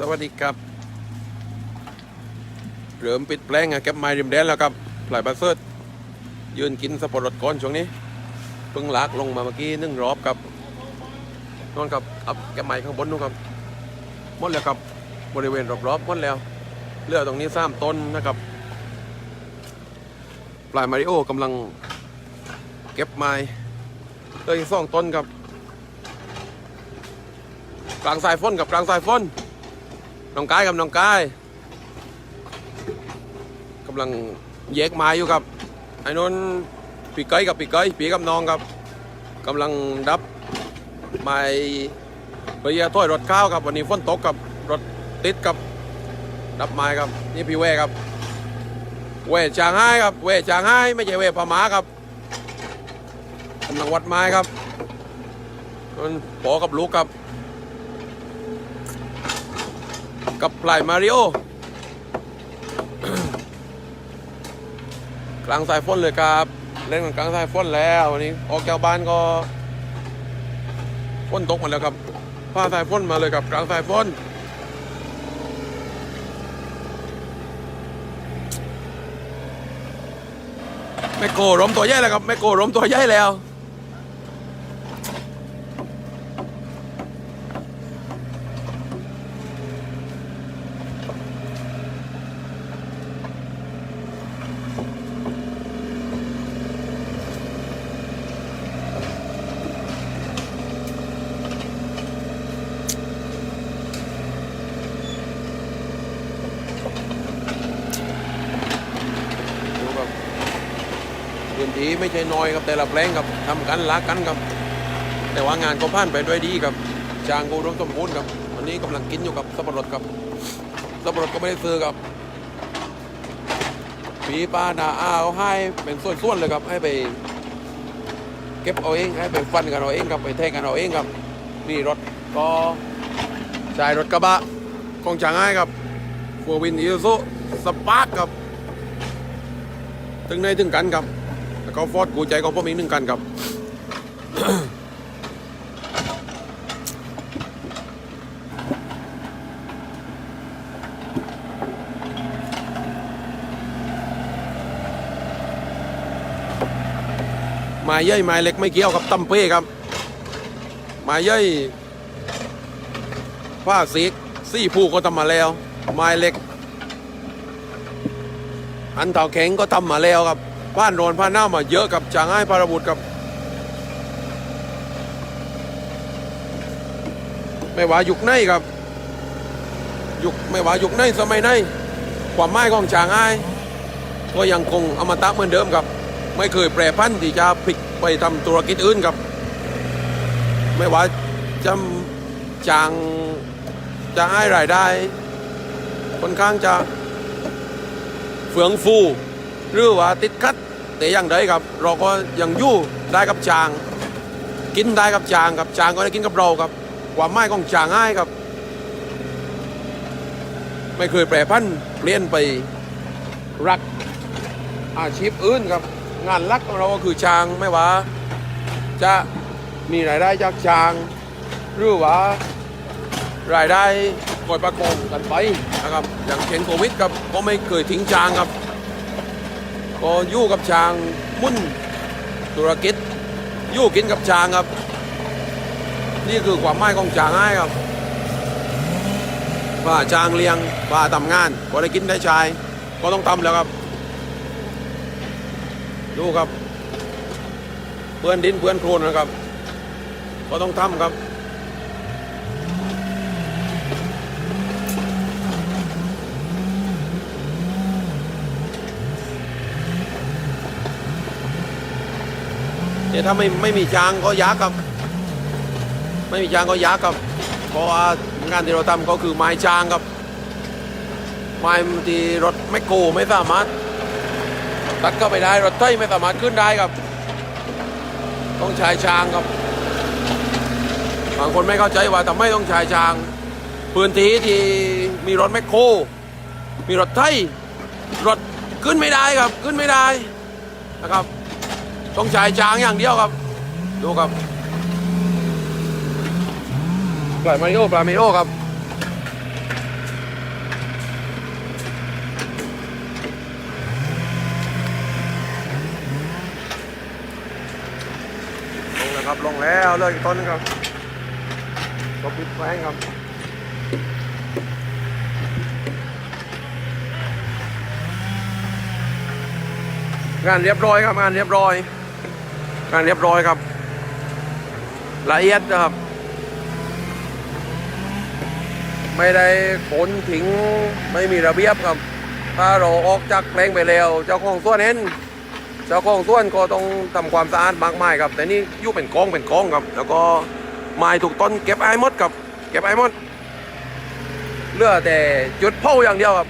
สวัสดีครับ เริ่มปิดแปลงอะเก็บไม้ริมแดนแล้วครับปลายบาเซิร์ดยืนกินสปอร์ตก้อนช่วงนี้เพิ่งลากลงมาเมื่อกี้นึ่งรอบครับนอนกับอับเก็บไม้ข้างบนนู่นครับหมดแล้วครับบริเวณรอบๆหมดแล้วเลือตรงนี้สามต้นนะครับ ปลายมาริโอกำลังเก็บไม้เลยสองต้นครับ กลางสายฝนกับกลางสายฝน น้องกายกับน้องกายกำลังแยกไม้อยู่ครับไอ้นนปีเกยกับปีเกยปีกับน้องครับกำลังดับไม้เพื่อจะถ้วยรถข้าวครับวันนี้ฝนตกกับรถติดกับดับไม้ครับนี่พี่เวครับเวจางไห้ครับเวจางไห้ไม่ใช่เวพม่าครับกำลังวัดไม้ครับมันปอกับลูกครับ กับปลายมาริโอกลางสายฝนเลยครับ เล่นกันกลางสายฝนแล้ววันนี้ ออกจากบ้านก็ฝนตกหมาแล้วครับผ้าสายฝนมาเลยครับกลางสายฝนแม่โกรมตัวใหญ่แล้วครับแม่โกรมตัวใหญ่แล้ว ดูครับ ทีไม่ใช่น้อยครับแต่ละแปลงครับทำกันรักกันครับ แต่ว่างานก็ผ่านไปด้วยดีครับจางกูรวมสมบูรณ์ครับวันนี้กำลังกินอยู่กับสับปะรดครับสับปะรดก็ไม่ได้ซื้อครับปีป้านาอาเอาให้เป็นส่วนๆเลยครับ ให้ไป เก็บเอาเองให้ไปฟันกันเอาเองครับไปแทงกันเอาเองครับนี่รถก็ใช้รถกระบะของจางให้ครับฟัววินอีซูสปาร์กครับ ถึงในถึงกันครับ แล้วก็ฟอดกูใจก็พวกมีหนึ่งกันครับไม้ใหญ่ไม้เล็กไม่เกี่ยวกับตั้มเป้ครับไม้ใหญ่ผ้าสีกสี่ผู้ก็ทำมาแล้ว ไม้เล็ก อันเต่าแข็งก็ทำมาแล้วครับ บ้านโนนผ้าหน้ามาเยอะกับจางไอ้พาราบุตรครับ ไม่ว่ายุคไหนครับ ยุคไม่ว่ายุคไหนสมัยไหนความหมายของจางไอ้ก็ยังคงอมตะเหมือนเดิมครับ ไม่เคยแปรพันธุ์ที่จะพลิกไปทำธุรกิจอื่นครับ ไม่ว่าจะจางจะให้รายได้ค่อนข้างจะเฟืองฟูหรือว่าติดคัด แต่อย่างใดครับ เราก็ยังอยู่ได้กับจาง กินได้กับจางกับจางก็ได้กินกับเราครับความหมายของจางง่ายครับ ไม่เคยแปรพันธ์เปลี่ยนไปรักอาชีพอื่นครับ งานหลักของเราก็คือจางไม่ว่า จะมีรายได้จากจาง หรือว่ารายได้คอยประคองกันไปนะครับ อย่างเช่นโควิดครับก็ไม่เคยทิ้งจางครับ ก็อยู่กับจางมุ่นธุรกิจอยู่กินกับจางครับ นี่คือความหมายของจางง่ายครับว่าจางเลี้ยงว่าทำงานก็ได้กินได้ใช้ก็ต้องทำแล้วครับ ดูครับเปื้อนดินเปื้อนโคลนนะครับ ก็ต้องทำครับ เนี่ยถ้าไม่ไม่มีจางก็ยากครับ ไม่มีจางก็ยากครับ เพราะว่างานที่เราทำก็คือไม้จางครับ ไม้ที่รถไม่โกไม่สามารถตัดเข้าไปได้รถไถไม่สามารถขึ้นได้ครับ ต้องใช้ช้างครับบางคนไม่เข้าใจว่าทำไมต้องใช้ช้างพื้นที่ที่มีรถแมคโครมีรถไถรถขึ้นไม่ได้ครับขึ้นไม่ได้นะครับ ต้องใช้ช้างอย่างเดียวครับ ดูครับปลามาริโอปลาเมโอครับลงนะครับลงแล้วเลยอีกต้นนึงครับก็ปิดแฝงครับงานเรียบร้อยครับงานเรียบร้อย งานเรียบร้อยครับ ละเอียดนะครับ ไม่ได้ขนทิ้งไม่มีระเบียบครับ ถ้าเราออกจากแปลงไปแล้ว เจ้าของส่วนเห็นเจ้าของส่วนก็ต้องทำความสะอาดมากมายครับ แต่นี่ยู่เป็นกองเป็นกองครับ แล้วก็ไม้ถูกต้นเก็บไอ้มดครับ เก็บไอ้มดเลือแต่จุดเผาอย่างเดียวครับ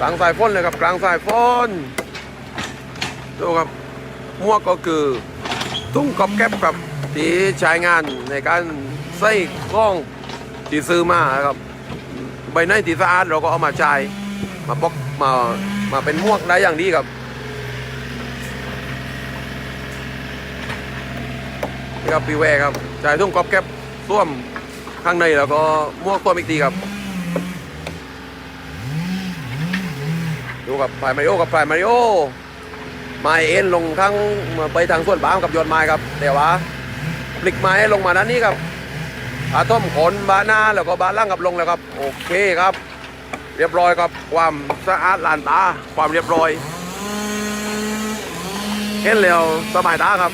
กลางสายฝนเลยครับกลางสายฝนดูครับหมวกก็คือตุ้งกับแก๊บครับที่ใช้งานในการใส่กล้องที่ซื้อมาครับใบในที่สะอาดเราก็เอามาใช้มาปอกมามาเป็นหมวกได้อย่างดีครับนี่ครับปีแวครับใช้ตุ้งกับแก๊บส้วมข้างในแล้วก็หมวกส้วมอีกทีครับ ดูกับพายมาริโอกับพายมาริโอไม้เอ็นลงทั้งไปทางส่วนบามกับยอดไม้ครับแต่ว่าปลิกไม้ลงมาด้านนี้ครับอาต้มขนบาหน้าแล้วก็บาล่างกับลงแล้วครับ โอเคครับ เรียบร้อยครับความสะอาดลานตาความเรียบร้อยเห็นแล้วสบายตาครับ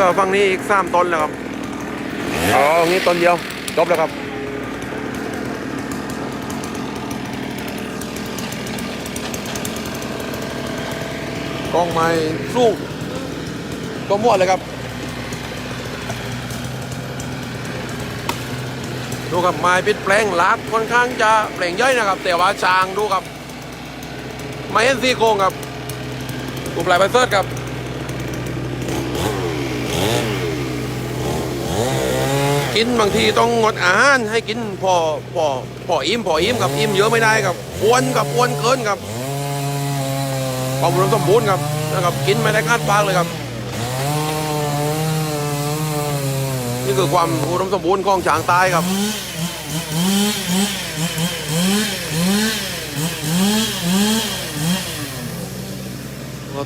เรือฝั่งนี้อีกสามต้นแล้วครับอ๋องี้ต้นเดียวจบแล้วครับกล้องไม้สูงก็มั่วเลยครับดูครับไม้ปิดแปลงลากค่อนข้างจะแปลงย่อยนะครับ แต่ว่าจางดูครับไม้เอ็นซีโครงครับกลุ่มลายไบเซิร์ดครับ กินบางทีต้องงดอาหารให้กินพอพอพออิ่มพออิ่มกับอิ่มเยอะไม่ได้ครับอ้วนกับอ้วนเกินครับความอุดมสมบูรณ์ครับนะครับกินไม่ได้คาดปากเลยครับ นี่คือความอุดมสมบูรณ์ของช้างตายครับ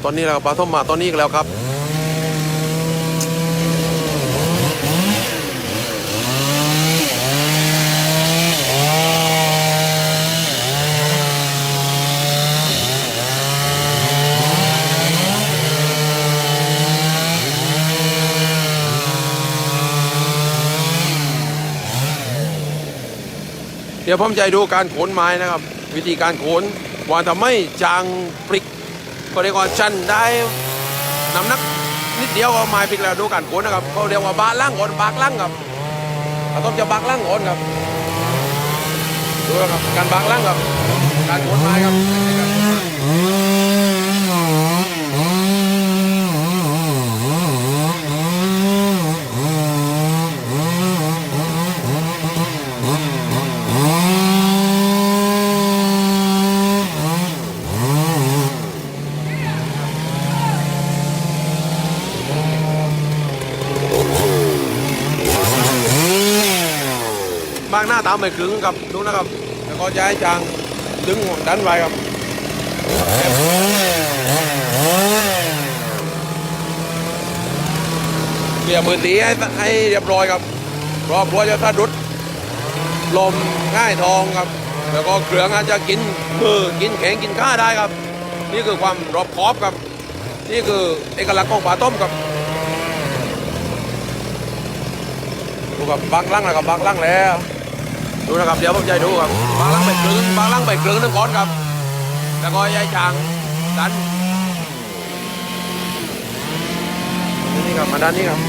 ตอนนี้เราปลาท่อมมาตอนนี้อีกแล้วครับ ดี๋ยวผมจะให้ดูการโขนไม้นะครับ วิธีการโขนว่าทำให้จางปริกก็เรียกว่าชันได้น้ำหนักนิดเดียวเอาไม้ปริกแล้วดูการโขนนะครับเขาเรียกว่าบาล่างโขนบากล่างครับเราต้องจะบากล่างโขนครับดูนะครับการบากล่างครับการโขนไม้ครับ ถ้าตามไปครึ่งครับดูนะครับ แล้วก็จะให้จางดึงดันไว้ครับเกี่ยมือตีให้ให้เรียบร้อยครับราะกลัวจะสะดุดลมง่ายทองครับ แล้วก็เครื่องอาจจะกินมือกินแข็งกินข้าได้ครับ นี่คือความรอบคอบครับ นี่คือเอกลักษณ์ของปลาต้มครับดูกับบางล่างนะครับบางล่างแล้ว ดูนะครับเดี๋ยวผมจะให้ดูครับบางล่างไปครึ่งบางล่างไปครึ่งนึงก่อนครับ แล้วก็ยายจางดันนี่ครับมาด้านนี้ครับ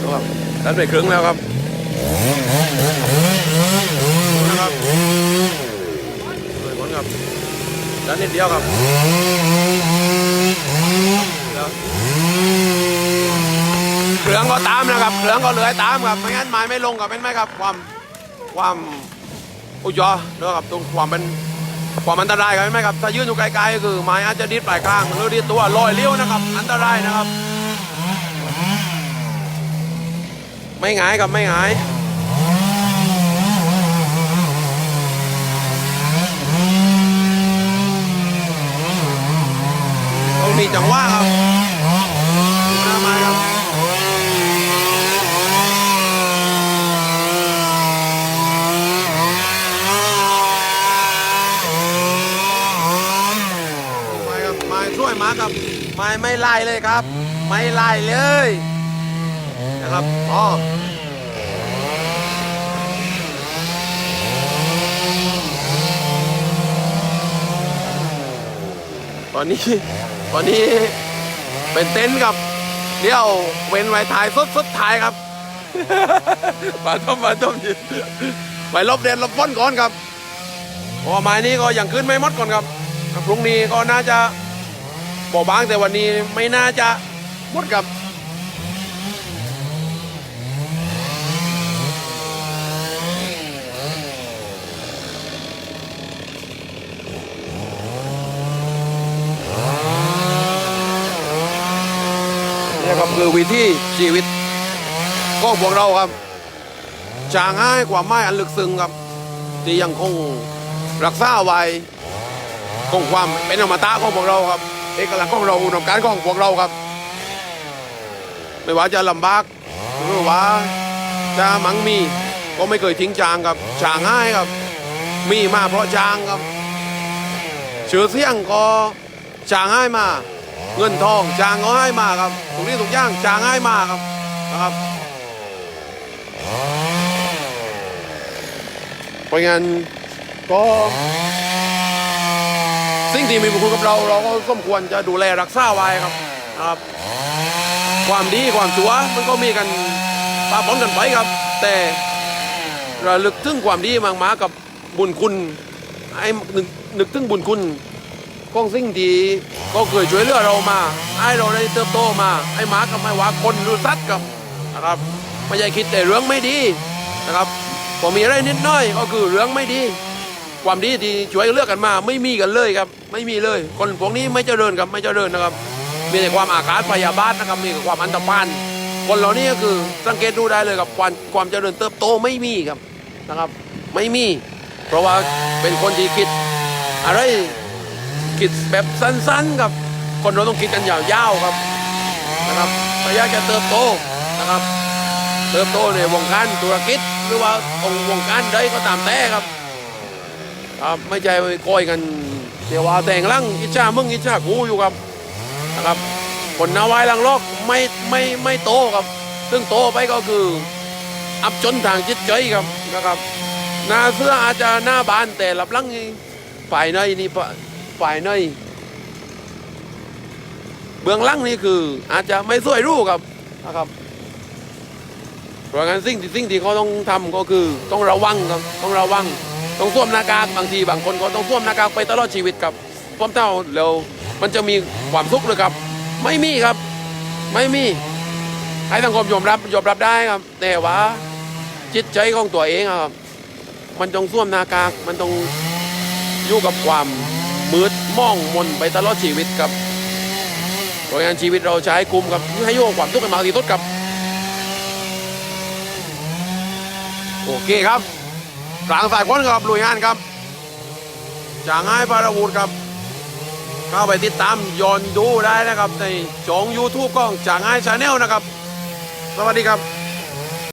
ดูครับดันไปครึ่งแล้วครับดูนะครับเลยผลครับดันนิดเดียวครับแล้วืองก็ตามนะครับเครื่องก็เลื้อยตามครับไม่งั้นไม้ไม่ลงครับเป็นไหมครับ ความความอุยยอนะครับตรงความเป็นความอันตรายครับเห็นไหมครับถ้ายืนอยู่ไกลๆก็คือไม้อาจจะดิดปลายข้างหรือดิดตัวลอยเลี้ยวนะครับ อันตรายนะครับ ไม่หงายครับไม่หงายต้องมีจังหวะครับดูหน้าไม้ครับ ไม้ครับไม้ช่วยมาครับไม้ไม่ไล่เลยครับ ไม่ไล่เลยนะครับอ๋อตอนนี้ตอนนี้เป็นเต็นท์ครับเดี๋ยวเว้นไว้ถ่ายสุดสุดท้ายครับปลาต้มปลาต้มยินไปลบเด่นลบพ้นก่อนครับเพราะว่าไม้นี้ก็ยังขึ้นไม่หมดก่อนครับพรุ่งนี้ก็น่าจะเบาบางแต่วันนี้ไม่น่าจะหมดครับนี่ครับคือวิธีชีวิตของพวกเราครับจางให้ควาไม่อันลึกซึ้งครับ ที่ยังคงรักษาไว้คงความเป็นอมตะของพวกเราครับ เอกลักษณ์ของเราอุดมการณ์ของพวกเราครับ ไม่ว่าจะลำบากหรือว่าจะมั่งมีก็ไม่เคยทิ้งจางครับจางง่ายครับ มีมาเพราะจางครับชื่อเสียงก็จางง่ายมา เงินทองจางก็ให้มาครับทุกที่ทุกย่างจางง่ายมาครับนะครับเพราะงั้นก็ สิ่งที่มีบุญคุณกับเรา เราก็สมควรจะดูแลรักษาไว้ครับนะครับ ความดีความชั่วมันก็มีกันปะปนกันไปครับ แต่ระลึกถึงความดีมากๆกับบุญคุณไอ้นึกนึกถึงบุญคุณของสิ่งที่ก็เคยช่วยเหลือเรามาให้เราได้เติบโตมาไอ้หมากับไม่ว่าคนรือสัตว์กับนะครับไม่ใช่คิดแต่เรื่องไม่ดีนะครับพอมีอะไรนิดหน้อยก็คือเรื่องไม่ดี ความดีที่ช่วยเลือกกันมา ไม่มีกันเลยครับ ไม่มีเลย คนพวกนี้ไม่เจริญครับไม่เจริญนะครับ มีแต่ความอาฆาตพยาบาทนะครับมีแต่ความอันตรพานคนเหล่านี้ก็คือสังเกตดูได้เลยครับความความเจริญเติบโตไม่มีครับนะครับ ไม่มี เพราะว่าเป็นคนที่คิด อะไรคิดแบบสั้นๆครับ คนเราต้องคิดกันยาวๆครับนะครับถ้าอยากจะเติบโตนะครับ เติบโตในวงการธุรกิจหรือว่าองค์วงการใดก็ตามแต่ครับ ครับไม่ใช่ไปโกยกันเดี๋ยวว่าแต่งร่างอิจฉามึงอิจฉากูอยู่ครับนะครับคนนาวายลังลอกไม่ไม่ไม่โตครับ ซึ่งโตไปก็คือ อับจนทางจิตใจครับนะครับหน้าเสื้ออาจจะหน้าบานแต่หลับลังฝ่ายในนี่ฝ่ายฝ่ายในเบื้องหลังนี่คืออาจจะไม่สวยรู้ครับนะครับเพราะงั้นสิ่งที่สิ่งที่เขาต้องทำก็คือต้องระวังครับต้องระวัง ต้องสวมหน้ากากบางทีบางคนก็ต้องสวมหน้ากากไปตลอดชีวิตครับพร้อมเท่าแล้วมันจะมีความสุขเลยครับ ไม่มีครับ ไม่มี ให้สังคมยอมรับยอมรับได้ครับ แต่ว่าจิตใจของตัวเองครับ มันต้องสวมหน้ากากมันต้องอยู่กับความมืดม่องมนไปตลอดชีวิตครับเพราะงั้นชีวิตเราใช้คุมครับให้อยู่กับความทุกข์ให้มากที่สุดครับ โอเคครับ กลางสายคนครับลุยงานครับจางไห้ปาราวูดครับ เข้าไปติดตามย้อนดูได้นะครับ ในช่อง YouTube ของจางไห้ชาแนลนะครับ สวัสดีครับ